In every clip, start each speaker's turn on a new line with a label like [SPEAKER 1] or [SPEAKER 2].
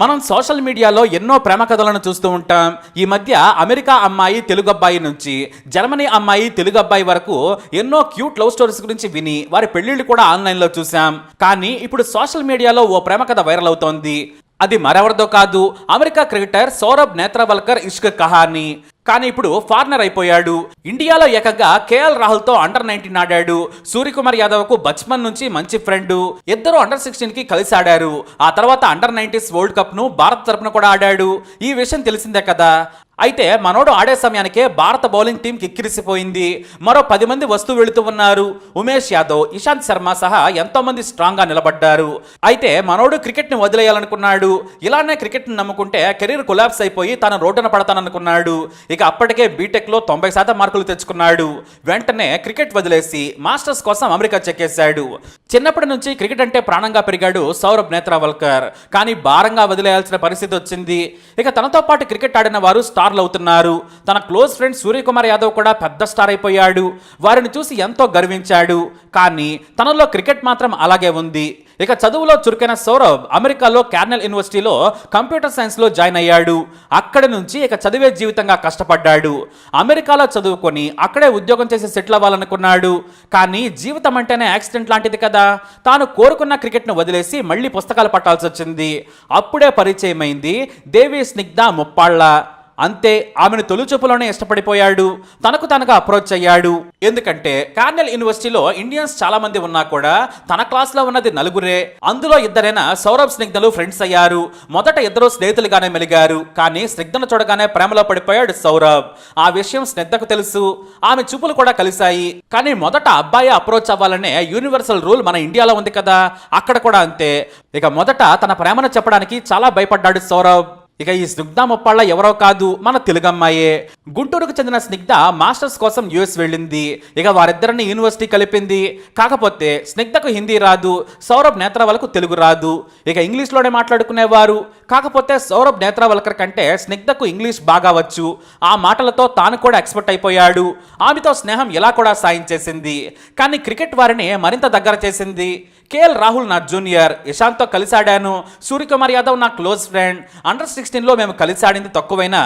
[SPEAKER 1] మనం సోషల్ మీడియాలో ఎన్నో ప్రేమ కథలను చూస్తూ ఉంటాం. ఈ మధ్య అమెరికా అమ్మాయి తెలుగు అబ్బాయి నుంచి జర్మనీ అమ్మాయి తెలుగు అబ్బాయి వరకు ఎన్నో క్యూట్ లవ్ స్టోరీస్ గురించి విని వారి పెళ్ళిళ్ళు కూడా ఆన్లైన్లో చూసాం కానీ ఇప్పుడు సోషల్ మీడియాలో ఓ ప్రేమ కథ వైరల్ అవుతోంది. అది మరెవరిదో కాదు అమెరికా క్రికెటర్ సౌరభ్ నేత్రవల్కర్ ఇష్క్ కహాని. కానీ ఇప్పుడు ఫార్నర్ అయిపోయాడు. ఇండియాలో ఏకంగా కేఎల్ రాహుల్తో అండర్ నైన్టీన్ ఆడాడు. సూర్యకుమార్ యాదవ్కు బచ్మన్ నుంచి మంచి ఫ్రెండ్ ఇద్దరు అండర్ సిక్స్టీన్కి కలిసి ఆడారు. ఆ తర్వాత అండర్ నైన్టీస్ వరల్డ్ కప్ను భారత్ తరపున కూడా ఆడాడు. ఈ విషయం తెలిసిందే కదా. అయితే మనోడు ఆడే సమయానికే భారత బౌలింగ్ టీం కిక్కిరిసిపోయింది. మరో పది మంది వస్తూ వెళుతూ ఉన్నారు. ఉమేష్ యాదవ్ ఇషాంత్ శర్మ సహా ఎంతో మంది స్ట్రాంగ్గా నిలబడ్డారు. అయితే మనోడు క్రికెట్ని వదిలేయాలనుకున్నాడు. ఇలానే క్రికెట్ని నమ్ముకుంటే కెరీర్ కొలాబ్స్ అయిపోయి తన రోడ్డున పడతాననుకున్నాడు. ఇక అప్పటికే బీటెక్లో తొంభై శాతం మార్కులు తెచ్చుకున్నాడు. వెంటనే క్రికెట్ వదిలేసి మాస్టర్స్ కోసం అమెరికా చెక్కేశాడు. చిన్నప్పటి నుంచి క్రికెట్ అంటే ప్రాణంగా పెరిగాడు సౌరభ్ నేత్రావల్కర్. కానీ భారంగా వదిలేయాల్సిన పరిస్థితి వచ్చింది. ఇక తనతో పాటు క్రికెట్ ఆడిన వారు స్టార్లు అవుతున్నారు తన క్లోజ్ ఫ్రెండ్ సూర్యకుమార్ యాదవ్ కూడా పెద్ద స్టార్ అయిపోయాడు. వారిని చూసి ఎంతో గర్వించాడు. కానీ తనలో క్రికెట్ మాత్రం అలాగే ఉంది. ఇక చదువులో చురుకైన సౌరభ్ అమెరికాలో కార్నెల్ యూనివర్సిటీలో కంప్యూటర్ సైన్స్లో జాయిన్ అయ్యాడు. అక్కడి నుంచి ఇక చదివే జీవితంగా కష్టపడ్డాడు. అమెరికాలో చదువుకొని అక్కడే ఉద్యోగం చేసి సెటిల్ అవ్వాలనుకున్నాడు. కానీ జీవితం అంటేనే యాక్సిడెంట్ లాంటిది కదా. తాను కోరుకున్న క్రికెట్ను వదిలేసి మళ్ళీ పుస్తకాలు పట్టాల్సి వచ్చింది అప్పుడే పరిచయమైంది దేవి స్నిగ్ధ ముప్పాళ్ళ. అంతే ఆమెను తొలిచూపులోనే ఇష్టపడిపోయాడు. తనకు తనగా అప్రోచ్ అయ్యాడు. ఎందుకంటే కార్నెల్ యూనివర్సిటీలో ఇండియన్స్ చాలా మంది ఉన్నా కూడా తన క్లాస్లో ఉన్నది నలుగురే. అందులో ఇద్దరైన సౌరభ్ స్నిగ్ధలు ఫ్రెండ్స్ అయ్యారు. మొదట ఇద్దరు స్నేహితులుగానే మెలిగారు. కానీ స్నిగ్ధను చూడగానే ప్రేమలో పడిపోయాడు సౌరభ్. ఆ విషయం స్నిగ్ధకు తెలుసు. ఆమె చూపులు కూడా కలిశాయి. కానీ మొదట అబ్బాయి అప్రోచ్ అవ్వాలనే యూనివర్సల్ రూల్ మన ఇండియాలో ఉంది కదా. అక్కడ కూడా అంతే. ఇక మొదట తన ప్రేమను చెప్పడానికి చాలా భయపడ్డాడు సౌరభ్. ఇక ఈ స్నిగ్ధ ముప్పాళ్ళ ఎవరో కాదు మన తెలుగమ్మాయే. గుంటూరుకు చెందిన స్నిగ్ధ మాస్టర్స్ కోసం యుఎస్ వెళ్ళింది. ఇక వారిద్దరిని యూనివర్సిటీ కలిపింది. కాకపోతే స్నిగ్ధకు హిందీ రాదు సౌరభ్ నేత్రవల్కు తెలుగు రాదు. ఇక ఇంగ్లీష్లోనే మాట్లాడుకునేవారు. కాకపోతే సౌరభ్ నేత్రవల్కర్ కంటే స్నిగ్ధకు ఇంగ్లీష్ బాగా వచ్చు. ఆ మాటలతో తాను కూడా ఎక్స్పర్ట్ అయిపోయాడు. ఆమెతో స్నేహం ఎలా కూడా సాయం చేసింది. కానీ క్రికెట్ వారిని మరింత దగ్గర చేసింది. కేఎల్ రాహుల్ నా జూనియర్ ఇషాంత్తో కలిసి ఆడాను సూర్యకుమార్ యాదవ్ నా క్లోజ్ ఫ్రెండ్. అండర్ సిక్స్టీన్లో మేము కలిసి ఆడింది తక్కువైనా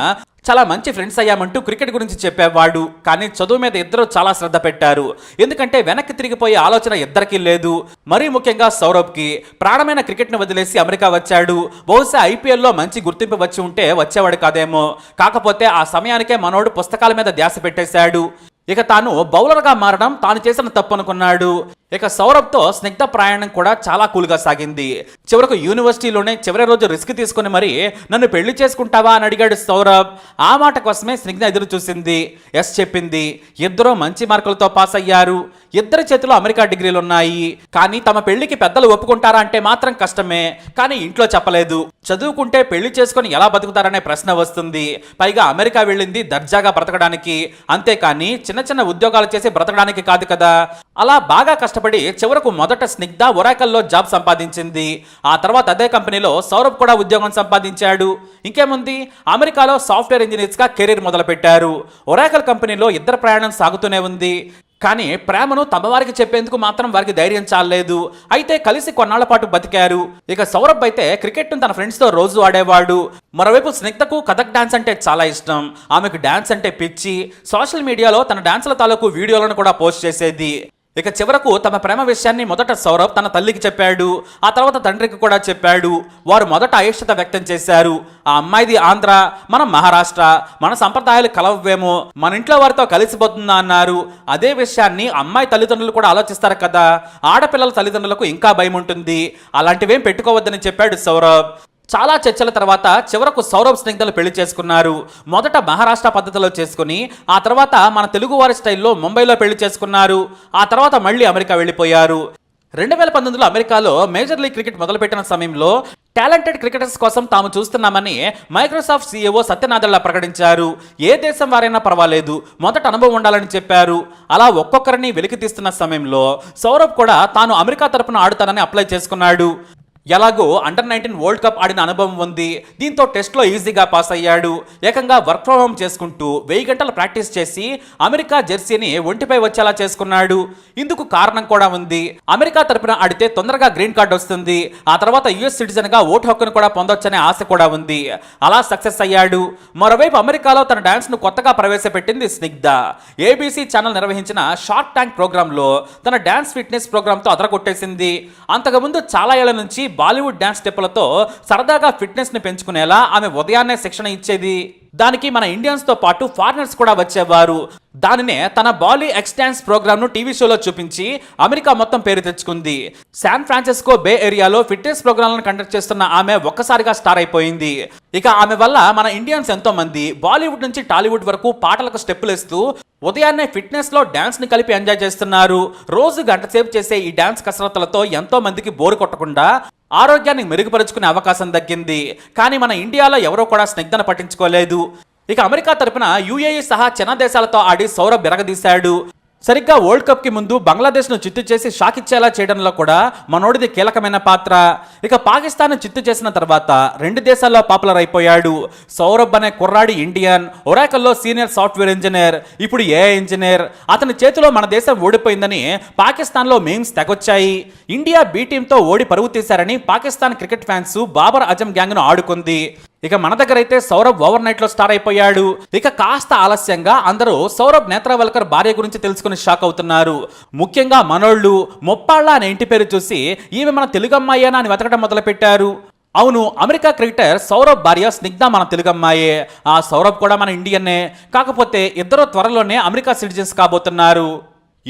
[SPEAKER 1] చాలా మంచి ఫ్రెండ్స్ అయ్యామంటూ క్రికెట్ గురించి చెప్పేవాడు. కానీ చదువు మీద ఇద్దరు చాలా శ్రద్ధ పెట్టారు. ఎందుకంటే వెనక్కి తిరిగిపోయే ఆలోచన ఇద్దరికీ లేదు. మరీ ముఖ్యంగా సౌరభ్కి. ప్రాణమైన క్రికెట్ను వదిలేసి అమెరికా వచ్చాడు. బహుశా ఐపీఎల్లో మంచి గుర్తింపు వచ్చి ఉంటే వచ్చేవాడు కాదేమో. కాకపోతే ఆ సమయానికే మనోడు పుస్తకాల మీద ధ్యాస పెట్టేశాడు. ఇక తాను బౌలర్గా మారడం తాను చేసిన తప్పు అనుకున్నాడు ఇక సౌరభ్తో స్నిగ్ధ ప్రయాణం కూడా చాలా కూల్గా సాగింది. చివరకు యూనివర్సిటీలోనే చివరి రోజు రిస్క్ తీసుకుని మరి నన్ను పెళ్ళి చేసుకుంటావా? అని అడిగాడు సౌరభ్. ఆ మాట కోసమే స్నిగ్ధ ఎదురు చూసింది ఎస్ చెప్పింది. ఇద్దరూ మంచి మార్కులతో పాస్ అయ్యారు. ఇద్దరి చేతిలో అమెరికా డిగ్రీలు ఉన్నాయి కానీ తమ పెళ్ళికి పెద్దలు ఒప్పుకుంటారా అంటే మాత్రం కష్టమే. కానీ ఇంట్లో చెప్పలేదు. చదువుకుంటే పెళ్ళి చేసుకొని ఎలా బతుకుతారనే ప్రశ్న వస్తుంది. పైగా అమెరికా వెళ్ళింది దర్జాగా బ్రతకడానికి. అంతేకాని చిన్న చిన్న ఉద్యోగాలు చేసి బ్రతకడానికి కాదు కదా. అలా బాగా కష్టపడి చివరకు మొదట స్నిగ్ధ ఒరాకల్లో జాబ్ సంపాదించింది. ఆ తర్వాత అదే కంపెనీలో సౌరభ్ కూడా ఉద్యోగం సంపాదించాడు. ఇంకేముంది? అమెరికాలో సాఫ్ట్వేర్ ఇంజనీర్స్గా కెరీర్ మొదలుపెట్టారు. ఒరాకల్ కంపెనీలో ఇద్దరు ప్రయాణం సాగుతూనే ఉంది. కానీ ప్రేమను తమ వారికి చెప్పేందుకు మాత్రం వారికి ధైర్యం చాలలేదు. అయితే కలిసి కొన్నాళ్ళ పాటు బతికారు. ఇక సౌరభ్ అయితే క్రికెట్ను తన ఫ్రెండ్స్తో రోజు ఆడేవాడు. మరోవైపు స్నిగ్ధకు కథక్ డాన్స్ అంటే చాలా ఇష్టం. ఆమెకు డాన్స్ అంటే పిచ్చి. సోషల్ మీడియాలో తన డాన్సుల తాలూకు వీడియోలను కూడా పోస్ట్ చేసేది. ఇక చివరకు తమ ప్రేమ విషయాన్ని మొదట సౌరభ్ తన తల్లికి చెప్పాడు ఆ తర్వాత తండ్రికి కూడా చెప్పాడు. వారు మొదట అయిష్టత వ్యక్తం చేశారు. ఆ అమ్మాయిది ఆంధ్ర మనం మహారాష్ట్ర మన సంప్రదాయాలు కలవేమో మన ఇంట్లో వారితో కలిసిపోతుందా అన్నారు. అదే విషయాన్ని అమ్మాయి తల్లిదండ్రులు కూడా ఆలోచిస్తారు కదా ఆడపిల్లల తల్లిదండ్రులకు ఇంకా భయం ఉంటుంది అలాంటివేం పెట్టుకోవద్దని చెప్పాడు సౌరభ్ చాలా చర్చల తర్వాత చివరకు సౌరభ్ స్నేహితులు పెళ్ళి చేసుకున్నారు. మొదట మహారాష్ట్ర పద్ధతిలో చేసుకుని ఆ తర్వాత మన తెలుగువారి స్టైల్లో ముంబైలో పెళ్ళి చేసుకున్నారు. ఆ తర్వాత మళ్ళీ అమెరికా వెళ్ళిపోయారు. రెండు వేల పంతొమ్మిదిలో అమెరికాలో మేజర్ లీగ్ క్రికెట్ మొదలుపెట్టిన సమయంలో టాలెంటెడ్ క్రికెటర్స్ కోసం తాము చూస్తున్నామని మైక్రోసాఫ్ట్ సీఈఓ సత్యనాథల్లా ప్రకటించారు. ఏ దేశం వారైనా పర్వాలేదు మొదట అనుభవం ఉండాలని చెప్పారు. అలా ఒక్కొక్కరిని వెలికి తీస్తున్న సమయంలో సౌరభ్ కూడా తాను అమెరికా తరపున ఆడుతానని అప్లై చేసుకున్నాడు. ఎలాగో అండర్ నైన్టీన్ వరల్డ్ కప్ ఆడిన అనుభవం ఉంది. దీంతో టెస్ట్లో ఈజీగా పాస్ అయ్యాడు. ఏకంగా వర్క్ ఫ్రమ్ హోమ్ చేసుకుంటూ వెయ్యి గంటలు ప్రాక్టీస్ చేసి అమెరికా జెర్సీని ఒంటిపై వచ్చేలా చేసుకున్నాడు. ఇందుకు కారణం కూడా ఉంది. అమెరికా తరపున ఆడితే తొందరగా గ్రీన్ కార్డ్ వస్తుంది. ఆ తర్వాత యుఎస్ సిటిజన్గా ఓటు హక్కును కూడా పొందొచ్చనే ఆశ కూడా ఉంది. అలా సక్సెస్ అయ్యాడు. మరోవైపు అమెరికాలో తన డ్యాన్స్ను కొత్తగా ప్రవేశపెట్టింది స్నిగ్ధ. ఏబీసీ ఛానల్ నిర్వహించిన షార్క్ ట్యాంక్ ప్రోగ్రాంలో తన డ్యాన్స్ ఫిట్నెస్ ప్రోగ్రాంతో అదరగొట్టేసింది. అంతకుముందు చాలా ఏళ్ళ నుంచి బాలీవుడ్ డ్యాన్స్ స్టెప్పులతో సరదాగా ఫిట్నెస్ని పెంచుకునేలా ఆమె ఉదయాన్నే శిక్షణ ఇచ్చేది. దానికి మన ఇండియన్స్తో పాటు ఫారినర్స్ కూడా వచ్చేవారు. దానినే తన బాలీ ఎక్స్ డాన్స్ టీవీ షోలో చూపించి అమెరికా మొత్తం పేరు తెచ్చుకుంది. శాన్ ఫ్రాన్సిస్కో బే ఏరియాలో ఫిట్నెస్ ప్రోగ్రాంలను కండక్ట్ చేస్తున్న ఆమె ఒక్కసారిగా స్టార్ అయిపోయింది. ఇక ఆమె వల్ల మన ఇండియన్స్ ఎంతో మంది బాలీవుడ్ నుంచి టాలీవుడ్ వరకు పాటలకు స్టెప్పులు వేస్తూ ఉదయాన్నే ఫిట్నెస్లో డ్యాన్స్ని కలిపి ఎంజాయ్ చేస్తున్నారు. రోజు గంట సేపు చేసే ఈ డ్యాన్స్ కసరత్తులతో ఎంతో మందికి బోరు కొట్టకుండా ఆరోగ్యాన్ని మెరుగుపరుచుకునే అవకాశం దక్కింది కానీ మన ఇండియాలో ఎవరో కూడా స్నిగ్ధన పట్టించుకోలేదు. ఇక అమెరికా తరపున యుఏఈ సహా చిన్న దేశాలతో ఆడి సౌరభ్ ఎరగదీశాడు సరిగ్గా వరల్డ్ కప్కి ముందు బంగ్లాదేశ్ను చిత్తు చేసి షాక్ ఇచ్చేలా చేయడంలో కూడా మనోడిది కీలకమైన పాత్ర. ఇక పాకిస్తాన్ చిత్తు చేసిన తర్వాత రెండు దేశాల్లో పాపులర్ అయిపోయాడు. సౌరభ్ అనే కుర్రాడి ఇండియన్ ఒరాకల్లో సీనియర్ సాఫ్ట్వేర్ ఇంజనీర్ ఇప్పుడు ఏ ఇంజనీర్. అతని చేతిలో మన దేశం ఓడిపోయిందని పాకిస్తాన్లో మేమ్స్ తెగొచ్చాయి. ఇండియా బీ టీంతో ఓడి పరుగు తీశారని పాకిస్తాన్ క్రికెట్ ఫ్యాన్స్ బాబర్ అజం గ్యాంగ్ను ఆడుకుంది. ఇక మన దగ్గర అయితే సౌరభ్ ఓవర్ నైట్లో స్టార్ అయిపోయాడు. ఇక కాస్త ఆలస్యంగా అందరూ సౌరభ్ నేత్రవల్కర్ భార్య గురించి తెలుసుకుని షాక్ అవుతున్నారు. ముఖ్యంగా మనోళ్ళు మొప్పాళ్ళ అనే ఇంటి పేరు చూసి ఈమె మన తెలుగు అమ్మాయేనా అని వెతకడం మొదలుపెట్టారు. అవును అమెరికా క్రికెటర్ సౌరభ్ భార్య స్నిగ్ధ మన తెలుగు అమ్మాయే ఆ సౌరభ్ కూడా మన ఇండియన్నే. కాకపోతే ఇద్దరు త్వరలోనే అమెరికా సిటిజన్స్ కాబోతున్నారు.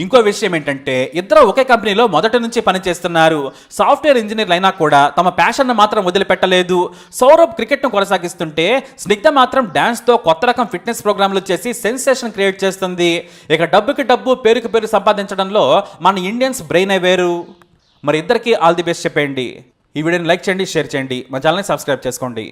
[SPEAKER 1] ఇంకో విషయం ఏంటంటే ఇద్దరు ఒకే కంపెనీలో మొదటి నుంచి పనిచేస్తున్నారు. సాఫ్ట్వేర్ ఇంజనీర్లు అయినా కూడా తమ ప్యాషన్ను మాత్రం వదిలిపెట్టలేదు. సౌరభ్ క్రికెట్ను కొనసాగిస్తుంటే స్నిగ్ధ మాత్రం డ్యాన్స్తో కొత్త రకం ఫిట్నెస్ ప్రోగ్రాంలు చేసి సెన్సేషన్ క్రియేట్ చేస్తుంది. ఇక డబ్బుకి డబ్బు పేరుకి పేరు సంపాదించడంలో మన ఇండియన్స్ బ్రెయిన్ వేరు. మరి ఇద్దరికి ఆల్ ది బెస్ట్ చెప్పండి ఈ వీడియోని లైక్ చేయండి షేర్ చేయండి. మా ఛానల్ని సబ్స్క్రైబ్ చేసుకోండి.